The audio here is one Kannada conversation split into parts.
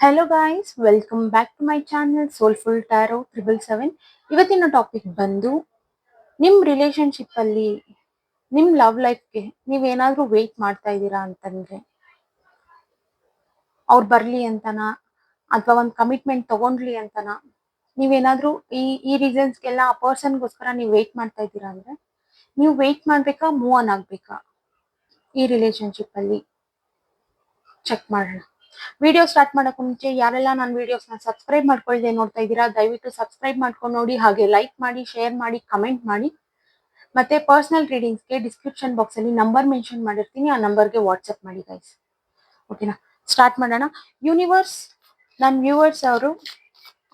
Hello guys welcome back to my channel Soulful Tarot triple seven ಇವತ್ತಿನ ಟಾಪಿಕ್ ಬಂದು ನಿಮ್ಮ ಅಲ್ಲಿ ನಿಮ್ಮ ಲವ್ ಲೈಫ್ಗೆ ನೀವೇನಾದರೂ ವೇಟ್ ಮಾಡ್ತಾ ಇದ್ದೀರಾ ಅಂತಂದ್ರೆ, ಅವ್ರು ಬರಲಿ ಅಂತನಾ, ಅಥವಾ ಒಂದು ಕಮಿಟ್ಮೆಂಟ್ ತಗೊಂಡ್ಲಿ ಅಂತನಾ ನೀವೇನಾದರೂ ಈ ಈ ರೀಸನ್ಸ್ಗೆಲ್ಲ ಆ ಪರ್ಸನ್ಗೋಸ್ಕರ ನೀವು ವೆಯ್ಟ್ ಮಾಡ್ತಾ ಇದ್ದೀರಾ ಅಂದ್ರೆ, ನೀವು ವೆಯ್ಟ್ ಮಾಡಬೇಕಾ ಮೂವ್ ಆನ್ ಆಗಬೇಕಾ ಈ ರಿಲೇಶನ್ಶಿಪ್ ಅಲ್ಲಿ? ಚೆಕ್ ಮಾಡೋಣ ವಿಡಿಯೋ ಸ್ಟಾರ್ಟ್ ಮಾಡೋಕೆ ಮುಂಚೆ ಯಾರೆಲ್ಲ ನನ್ನ ವಿಡಿಯೋಸ್ನ ಸಬ್ಸ್ಕ್ರೈಬ್ ಮಾಡ್ಕೊಳ್ದೆ ನೋಡ್ತಾ ಇದ್ದೀರಾ, ದಯವಿಟ್ಟು ಸಬ್ಸ್ಕ್ರೈಬ್ ಮಾಡ್ಕೊಂಡು ನೋಡಿ, ಹಾಗೆ ಲೈಕ್ ಮಾಡಿ ಶೇರ್ ಮಾಡಿ ಕಮೆಂಟ್ ಮಾಡಿ. ಮತ್ತೆ ಪರ್ಸನಲ್ ರೀಡಿಂಗ್ಸ್ಗೆ ಡಿಸ್ಕ್ರಿಪ್ಷನ್ ಬಾಕ್ಸಲ್ಲಿ ನಂಬರ್ ಮೆನ್ಷನ್ ಮಾಡಿರ್ತೀನಿ, ಆ ನಂಬರ್ಗೆ ವಾಟ್ಸಪ್ ಮಾಡಿ ಗೈಸ್ ಓಕೆನಾ ಸ್ಟಾರ್ಟ್ ಮಾಡೋಣ. ಯೂನಿವರ್ಸ್ ನನ್ನ ವ್ಯೂವರ್ಸ್ ಅವರು,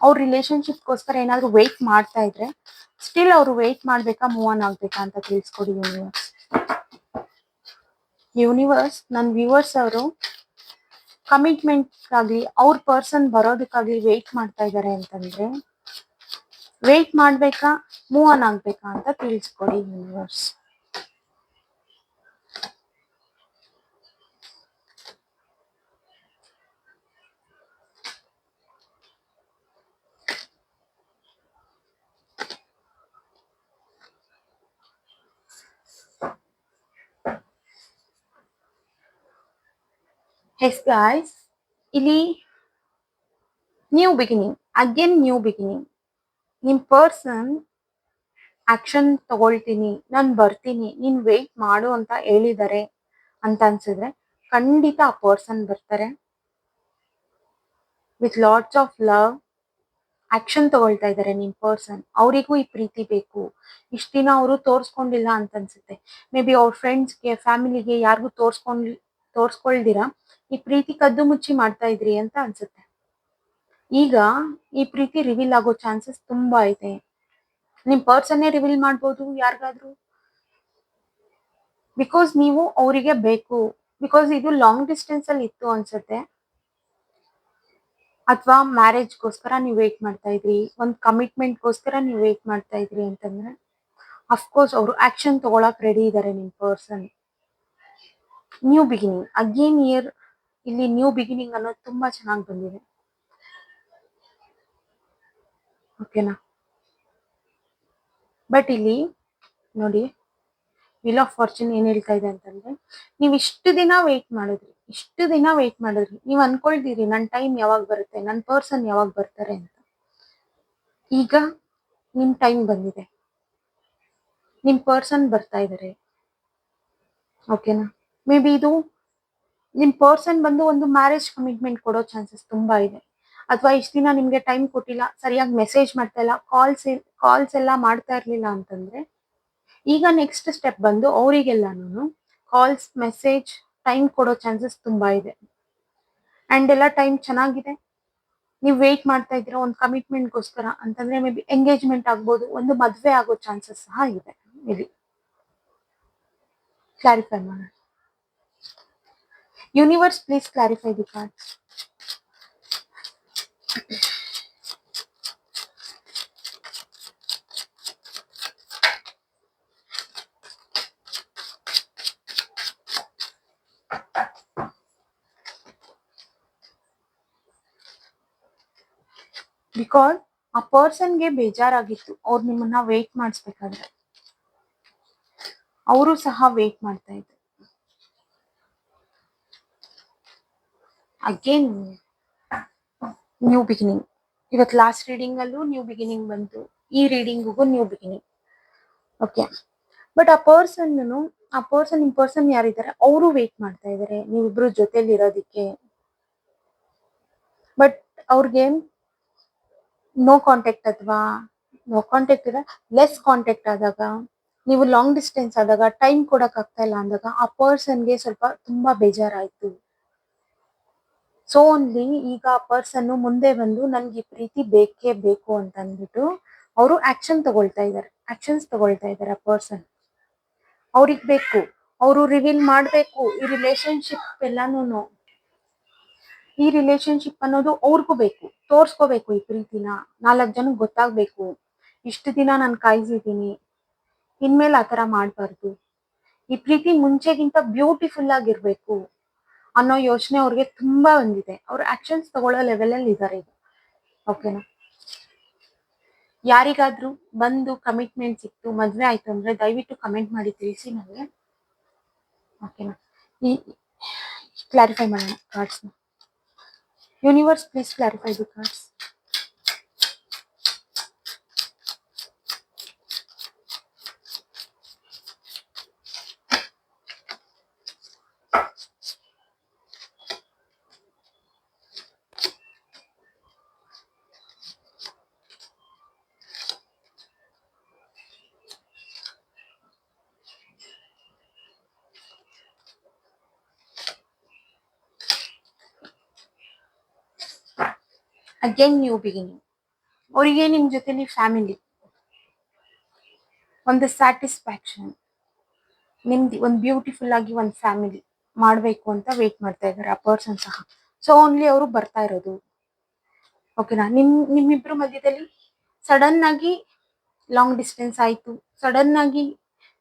ಅವ್ರ ರಿಲೇಶನ್ಶಿಪ್ಗೋಸ್ಕರ ಏನಾದರೂ ವೆಯ್ಟ್ ಮಾಡ್ತಾ ಇದ್ರೆ ಸ್ಟಿಲ್ ಅವರು ವೆಯ್ಟ್ ಮಾಡಬೇಕಾ ಮೂವ್ ಆನ್ ಆಗ್ಬೇಕಾ ಅಂತ ತಿಳಿಸ್ಕೊಡಿ ಯೂನಿವರ್ಸ್ ಯೂನಿವರ್ಸ್ ನನ್ನ ವ್ಯೂವರ್ಸ್ ಅವರು ಕಮಿಟ್ಮೆಂಟ್ ಆಗ್ಲಿ ಅವ್ರ ಪರ್ಸನ್ ಬರೋದಕ್ಕಾಗ್ಲಿ ವೆಯ್ಟ್ ಮಾಡ್ತಾ ಇದ್ದಾರೆ ಅಂತಂದ್ರೆ ವೇಟ್ ಮಾಡ್ಬೇಕಾ ಮೂವ್ ಆನ್ ಆಗ್ಬೇಕಾ ಅಂತ ತಿಳಿಸ್ಕೊಡಿ ಯೂನಿವರ್ಸ್ ಎಸ್ ಗಾಯ್ಸ್ ಇಲ್ಲಿ new beginning again new beginning ನಿಮ್ ಪರ್ಸನ್ ಆಕ್ಷನ್ ತಗೊಳ್ತೀನಿ. ನಾನು ಬರ್ತೀನಿ. ನೀನು ವೆಯ್ಟ್ ಮಾಡು ಅಂತ ಹೇಳಿದ್ದಾರೆ ಅಂತ ಅನ್ಸಿದ್ರೆ ಖಂಡಿತ ಆ ಪರ್ಸನ್ ಬರ್ತಾರೆ. With lots of love action ತಗೊಳ್ತಾ ಇದ್ದಾರೆ ನಿಮ್ಮ ಪರ್ಸನ್ ಅವರಿಗೂ ಈ ಪ್ರೀತಿ ಬೇಕು. ಇಷ್ಟು ದಿನ ಅವರು ತೋರಿಸ್ಕೊಂಡಿಲ್ಲ ಅಂತ ಅನ್ಸುತ್ತೆ. ಮೇ ಬಿ ಅವ್ರ ಫ್ರೆಂಡ್ಸ್ಗೆ ಫ್ಯಾಮಿಲಿಗೆ ಯಾರಿಗೂ ತೋರ್ಸ್ಕೊಂಡ್, ತೋರ್ಸ್ಕೊಳ್ದಿರಾ? ಈ ಪ್ರೀತಿ ಕದ್ದು ಮುಚ್ಚಿ ಮಾಡ್ತಾ ಇದ್ರಿ ಅಂತ ಅನ್ಸುತ್ತೆ. ಈಗ ಈ ಪ್ರೀತಿ ರಿವೀಲ್ ಆಗೋ ಚಾನ್ಸಸ್ ತುಂಬಾ ಇದೆ. ನಿಮ್ ಪರ್ಸನ್ನೇ ರಿವೀಲ್ ಮಾಡ್ಬೋದು ಯಾರಿಗಾದ್ರೂ. ಬಿಕಾಸ್ ನೀವು ಅವರಿಗೆ ಬೇಕು. ಬಿಕಾಸ್ ಇದು ಲಾಂಗ್ ಡಿಸ್ಟೆನ್ಸ್ ಅಲ್ಲಿ ಇತ್ತು ಅನ್ಸುತ್ತೆ. ಅಥವಾ ಮ್ಯಾರೇಜ್ಗೋಸ್ಕರ ನೀವು ವೇಟ್ ಮಾಡ್ತಾ ಇದ್ರಿ. ಒಂದು ಕಮಿಟ್ಮೆಂಟ್ಗೋಸ್ಕರ ನೀವು ವೇಟ್ ಮಾಡ್ತಾ ಇದ್ರಿ ಅಂತಂದ್ರೆ ಅಫ್ಕೋರ್ಸ್ ಅವರು ಆಕ್ಷನ್ ತಗೊಳಕ್ ರೆಡಿ ಇದ್ದಾರೆ ನಿಮ್ person new beginning again year ಇಲ್ಲಿ ನ್ಯೂ ಬಿಗಿನಿಂಗ್ ಅನ್ನೋದು ತುಂಬಾ ಚೆನ್ನಾಗಿ ಬಂದಿದೆ. ಓಕೆನಾ ಬಟ್ ಇಲ್ಲಿ, ನೋಡಿ ವಿಲ್ ಆಫ್ ಫಾರ್ಚೂನ್ ಏನ್ ಹೇಳ್ತಾ ಇದೆ ಅಂತಂದ್ರೆ, ನೀವು ಇಷ್ಟು ದಿನ ವೇಟ್ ಮಾಡಿದ್ರಿ, ಇಷ್ಟು ದಿನ ವೇಟ್ ಮಾಡಿದ್ರಿ, ನೀವು ಅನ್ಕೊಳ್ತೀರಿ ನನ್ನ ಟೈಮ್ ಯಾವಾಗ ಬರುತ್ತೆ ನನ್ನ ಪರ್ಸನ್ ಯಾವಾಗ ಬರ್ತಾರೆ ಅಂತ. ಈಗ ನಿಮ್ ಟೈಮ್ ಬಂದಿದೆ. ನಿಮ್ ಪರ್ಸನ್ ಬರ್ತಾ ಇದಾರೆ. ಓಕೆನಾ ಮೇ ಬಿ ಇದು ನಿಮ್ ಪರ್ಸನ್ ಬಂದು ಒಂದು ಮ್ಯಾರೇಜ್ ಕಮಿಟ್ಮೆಂಟ್ ಕೊಡೋ ಚಾನ್ಸಸ್ ತುಂಬಾ ಇದೆ. ಅಥವಾ ಇಷ್ಟ ದಿನ ನಿಮ್ಗೆ ಟೈಮ್ ಕೊಟ್ಟಿಲ್ಲ, ಸರಿಯಾಗಿ ಮೆಸೇಜ್ ಮಾಡ್ತಾ ಇಲ್ಲ ಕಾಲ್ಸ್ ಕಾಲ್ಸ್ ಎಲ್ಲ ಮಾಡ್ತಾ ಇರ್ಲಿಲ್ಲ ಅಂತಂದ್ರೆ, ಈಗ ನೆಕ್ಸ್ಟ್ ಸ್ಟೆಪ್ ಬಂದು ಅವರಿಗೆಲ್ಲಾನು ಕಾಲ್ಸ್ ಮೆಸೇಜ್ ಟೈಮ್ ಕೊಡೋ ಚಾನ್ಸಸ್ ತುಂಬಾ ಇದೆ. ಅಂಡ್ ಎಲ್ಲ ಟೈಮ್ ಚೆನ್ನಾಗಿದೆ. ನೀವು ವೇಟ್ ಮಾಡ್ತಾ ಇದ್ದೀರಾ, ಒಂದು ಕಮಿಟ್ಮೆಂಟ್ಗೋಸ್ಕರ ಅಂತಂದ್ರೆ ಮೇ ಬಿ ಎಂಗೇಜ್ಮೆಂಟ್ ಆಗ್ಬೋದು, ಒಂದು ಮದುವೆ ಆಗೋ ಚಾನ್ಸಸ್ ಸಹ ಇದೆ. ಇಲ್ಲಿ ಕ್ಲಾರಿಫೈ ಮಾಡೋಣ. Universe please clarify the cards because ಆ ಪರ್ಸನ್ಗೆ ಬೇಜಾರಾಗಿತ್ತು, ಅವ್ರು ನಿಮ್ಮನ್ನ ವೇಟ್ ಮಾಡಿಸ್ಬೇಕಾದ್ರೆ. ಅವರು ಸಹ ವೇಟ್ ಮಾಡ್ತಾ ಇದ್ರು. ಅಗೇನ್ ನ್ಯೂ ಬಿಗಿನಿಂಗ್ ಇವತ್ತು ಲಾಸ್ಟ್ ರೀಡಿಂಗ್ ಅಲ್ಲೂ ನ್ಯೂ ಬಿಗಿನಿಂಗ್ ಬಂತು. ಈ ರೀಡಿಂಗಿಗೂ ನ್ಯೂ ಬಿಗಿನಿಂಗ್ ಓಕೆ ಬಟ್ ಆ ಪರ್ಸನ್ ಆ ಪರ್ಸನ್ ನಿಮ್ ಪರ್ಸನ್ ಯಾರಿದ್ದಾರೆ? ಅವರು ವೇಟ್ ಮಾಡ್ತಾ ಇದಾರೆ. ನೀವಿಬ್ರು ಜೊತೆಲಿ ಇರೋದಿಕ್ಕೆ ಬಟ್ ಅವ್ರಿಗೆ ನೋ ಕಾಂಟ್ಯಾಕ್ಟ್ ಅಥವಾ ನೋ ಕಾಂಟ್ಯಾಕ್ಟ್ ಇದೆ ಲೆಸ್ ಕಾಂಟ್ಯಾಕ್ಟ್ ಆದಾಗ, ನೀವು ಲಾಂಗ್ ಡಿಸ್ಟೆನ್ಸ್ ಆದಾಗ ಟೈಮ್ ಕೊಡಕ್ ಆಗ್ತಾ ಇಲ್ಲ ಅಂದಾಗ, ಆ ಪರ್ಸನ್ಗೆ ಸ್ವಲ್ಪ ತುಂಬಾ ಬೇಜಾರಾಯ್ತು. ಸೊ ಓನ್ಲಿ ಈಗ ಆ ಪರ್ಸನ್ ಮುಂದೆ ಬಂದು ನನ್ಗೆ ಈ ಪ್ರೀತಿ ಬೇಕೇ ಬೇಕು ಅಂತ ಅಂದ್ಬಿಟ್ಟು ಅವರು ಆಕ್ಷನ್ ತಗೊಳ್ತಾ ಇದ್ದಾರೆ ಆಕ್ಷನ್ಸ್ ತಗೊಳ್ತಾ ಇದ್ದಾರೆ ಆ ಪರ್ಸನ್ ಅವ್ರಿಗೆ ಬೇಕು. ಅವರು ರಿವೀಲ್ ಮಾಡಬೇಕು. ಈ ರಿಲೇಶನ್ಶಿಪ್ ಎಲ್ಲಾನು ಈ ರಿಲೇಶನ್ಶಿಪ್ ಅನ್ನೋದು ಅವ್ರಿಗೂ ಬೇಕು. ತೋರ್ಸ್ಕೋಬೇಕು ಈ ಪ್ರೀತಿನ. ನಾಲ್ಕು ಜನಕ್ಕೆ ಗೊತ್ತಾಗ್ಬೇಕು. ಇಷ್ಟು ದಿನ ನಾನು ಕಾಯ್ಸಿದ್ದೀನಿ. ಇನ್ಮೇಲೆ ಆ ಥರ ಮಾಡಬಾರ್ದು. ಈ ಪ್ರೀತಿ ಮುಂಚೆಗಿಂತ ಬ್ಯೂಟಿಫುಲ್ ಆಗಿರ್ಬೇಕು. ಅನ್ನೋ ಯೋಚನೆ ಅವ್ರಿಗೆ ತುಂಬಾ ಬಂದಿದೆ. ಅವ್ರು ಆಕ್ಷನ್ಸ್ ತಗೊಳ್ಳೋ ಲೆವೆಲ್ ಅಲ್ಲಿ ಇದ್ದಾರೆ ಈಗ. ಓಕೆನಾ ಯಾರಿಗಾದ್ರೂ ಬಂದು ಕಮಿಟ್ಮೆಂಟ್ ಸಿಕ್ತು, ಮದ್ವೆ ಆಯ್ತು ಅಂದ್ರೆ ದಯವಿಟ್ಟು ಕಮೆಂಟ್ ಮಾಡಿ ತಿಳಿಸಿ ನನಗೆ ಓಕೆನಾ ಈ ಕ್ಲಾರಿಫೈ ಮಾಡೋಣ ಕಾರ್ಡ್ಸ್ನ universe please clarify the cards again new beginning ಅವರಿಗೆ ನಿಮ್ ಜೊತೆಲಿ ಫ್ಯಾಮಿಲಿ ಒಂದು ಸ್ಯಾಟಿಸ್ಫ್ಯಾಕ್ಷನ್ ನಿಮ್ದು ಒಂದು ಬ್ಯೂಟಿಫುಲ್ ಆಗಿ ಒಂದು ಫ್ಯಾಮಿಲಿ ಮಾಡಬೇಕು ಅಂತ ವೇಟ್ ಮಾಡ್ತಾ ಇದ್ದಾರೆ ಆ ಪರ್ಸನ್ ಸಹ. ಸೊ ಓನ್ಲಿ ಅವರು ಬರ್ತಾ ಇರೋದು. ಓಕೆನಾ ನಿಮ್, ನಿಮ್ಮಿಬ್ರು ಮಧ್ಯದಲ್ಲಿ ಸಡನ್ ಆಗಿ ಲಾಂಗ್ ಡಿಸ್ಟೆನ್ಸ್ ಆಯಿತು. ಸಡನ್ ಆಗಿ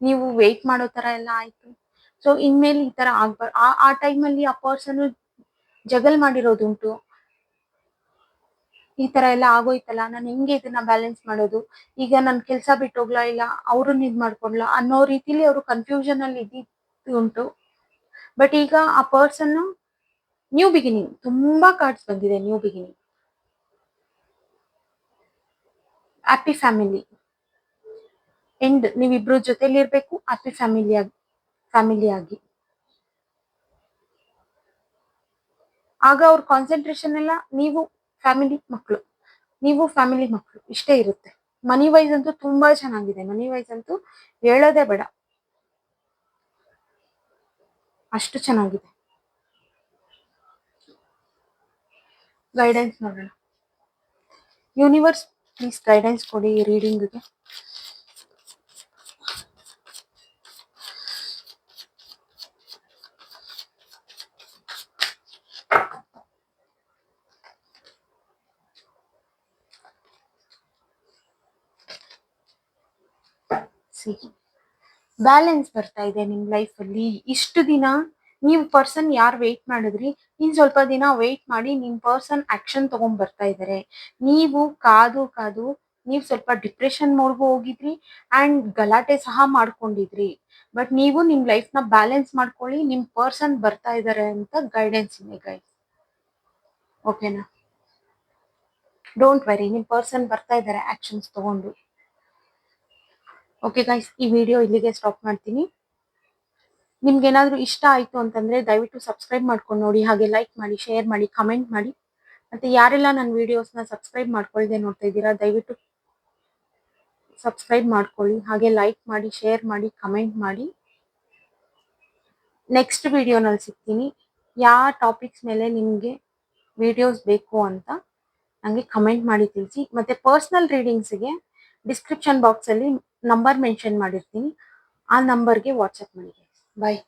ನೀವು ವೇಟ್ ಮಾಡೋ ಥರ ಎಲ್ಲ ಆಯಿತು. ಸೊ ಇನ್ಮೇಲೆ ಈ ಥರ ಆಗ್ಬಾರ್ದು ಆ ಆ ಟೈಮಲ್ಲಿ ಆ ಪರ್ಸನ್ ಜಗಲ್ ಮಾಡಿರೋದುಂಟು. ಈ ತರ ಎಲ್ಲ ಆಗೋಯ್ತಲ್ಲ, ನಾನು ಹೆಂಗೆ ಇದನ್ನ ಬ್ಯಾಲೆನ್ಸ್ ಮಾಡೋದು? ಈಗ ನನ್ ಕೆಲ್ಸ ಬಿಟ್ಟು ಹೋಗ್ಲಾ ಇಲ್ಲ, ಅವ್ರನ್ನ ಇದ್ ಮಾಡ್ಕೊಡ್ಲಾ ಅನ್ನೋ ರೀತಿಲಿ ಅವರು ಕನ್ಫ್ಯೂಷನ್ ಅಲ್ಲಿ ಇದ್ದಿದ್ದು ಉಂಟು. ಬಟ್ ಈಗ ಆ ಪರ್ಸನ್ ನ್ಯೂ ಬಿಗಿನಿಂಗ್ ತುಂಬಾ ಕಾರ್ಡ್ಸ್ ಬಂದಿದೆ new beginning happy family end ನೀವಿಬ್ರು ಜೊತೆಲಿ ಇರ್ಬೇಕು ಹ್ಯಾಪಿ ಫ್ಯಾಮಿಲಿ ಆಗಿ ಫ್ಯಾಮಿಲಿ ಆಗಿ. ಆಗ ಅವ್ರ ಕಾನ್ಸಂಟ್ರೇಷನ್ ಎಲ್ಲ ನೀವು ಫ್ಯಾಮಿಲಿ ಮಕ್ಕಳು ನೀವು ಫ್ಯಾಮಿಲಿ ಮಕ್ಕಳು ಇಷ್ಟೇ ಇರುತ್ತೆ. ಮನಿ ವೈಸ್ ಅಂತೂ ತುಂಬಾ ಚೆನ್ನಾಗಿದೆ. ಮನಿ ವೈಸ್ ಅಂತೂ ಹೇಳೋದೇ ಬೇಡ. ಅಷ್ಟು ಚೆನ್ನಾಗಿದೆ. ಗೈಡೆನ್ಸ್ ನೋಡೋಣ. ಯೂನಿವರ್ಸ್ ಪ್ಲೀಸ್ ಗೈಡೆನ್ಸ್ ಕೊಡಿ ರೀಡಿಂಗ್ಗೆ ಬ್ಯಾಲೆನ್ಸ್ ಬರ್ತಾ ಇದೆ ನಿಮ್ ಲೈಫ್ ಅಲ್ಲಿ. ಇಷ್ಟು ದಿನ ನೀವು ಪರ್ಸನ್ ಯಾರು ವೇಟ್ ಮಾಡಿದ್ರಿ? ಇನ್ ಸ್ವಲ್ಪ ದಿನ ವೇಟ್ ಮಾಡಿ ನಿಮ್ ಪರ್ಸನ್ ಆಕ್ಷನ್ ತಗೊಂಡ್ ಬರ್ತಾ ಇದಾರೆ. ನೀವು ಕಾದು ಕಾದು ನೀವು ಸ್ವಲ್ಪ ಡಿಪ್ರೆಷನ್ ಮೋಡ್ಗೂ ಹೋಗಿದ್ರಿ ಅಂಡ್ ಗಲಾಟೆ ಸಹ ಮಾಡ್ಕೊಂಡಿದ್ರಿ. ಬಟ್ ನೀವು ನಿಮ್ ಲೈಫ್ನ ಬ್ಯಾಲೆನ್ಸ್ ಮಾಡ್ಕೊಳ್ಳಿ, ನಿಮ್ ಪರ್ಸನ್ ಬರ್ತಾ ಇದಾರೆ ಅಂತ ಗೈಡೆನ್ಸ್ ಇದೆ ಗೈಸ್ ಓಕೆನಾ ಡೋಂಟ್ ವರಿ ನಿಮ್ ಪರ್ಸನ್ ಬರ್ತಾ ಇದಾರೆ ಆಕ್ಷನ್ಸ್ ತಗೊಂಡು. ಓಕೆ ಗೈಸ್ ಈ ವಿಡಿಯೋ ಇಲ್ಲಿಗೆ ಸ್ಟಾಪ್ ಮಾಡ್ತೀನಿ. ನಿಮ್ಗೆ ಏನಾದರೂ ಇಷ್ಟ ಆಯ್ತು ಅಂತಂದ್ರೆ ದಯವಿಟ್ಟು ಸಬ್ಸ್ಕ್ರೈಬ್ ಮಾಡ್ಕೊಂಡು ನೋಡಿ, ಹಾಗೆ ಲೈಕ್ ಮಾಡಿ ಶೇರ್ ಮಾಡಿ ಕಮೆಂಟ್ ಮಾಡಿ. ಮತ್ತೆ ಯಾರೆಲ್ಲ ನನ್ನ ವಿಡಿಯೋಸ್ನ ಸಬ್ಸ್ಕ್ರೈಬ್ ಮಾಡ್ಕೊಳ್ಳದೆ ನೋಡ್ತಾ ಇದ್ದೀರಾ, ದಯವಿಟ್ಟು ಸಬ್ಸ್ಕ್ರೈಬ್ ಮಾಡ್ಕೊಳ್ಳಿ, ಹಾಗೆ ಲೈಕ್ ಮಾಡಿ ಶೇರ್ ಮಾಡಿ ಕಮೆಂಟ್ ಮಾಡಿ. ನೆಕ್ಸ್ಟ್ ವಿಡಿಯೋನಲ್ಲಿ ಸಿಗ್ತೀನಿ. ಯಾವ ಟಾಪಿಕ್ಸ್ ಮೇಲೆ ನಿಮಗೆ ವಿಡಿಯೋಸ್ ಬೇಕು ಅಂತ ನನಗೆ ಕಮೆಂಟ್ ಮಾಡಿ ತಿಳಿಸಿ. ಮತ್ತೆ ಪರ್ಸ್ನಲ್ ರೀಡಿಂಗ್ಸ್ಗೆ ಡಿಸ್ಕ್ರಿಪ್ಷನ್ ಬಾಕ್ಸಲ್ಲಿ ನಂಬರ್ ಮೆನ್ಷನ್ ಮಾಡಿರ್ತೀನಿ. ಆ ನಂಬರ್ಗೆ ವಾಟ್ಸಪ್ ಮಾಡಿ ಬಾಯ್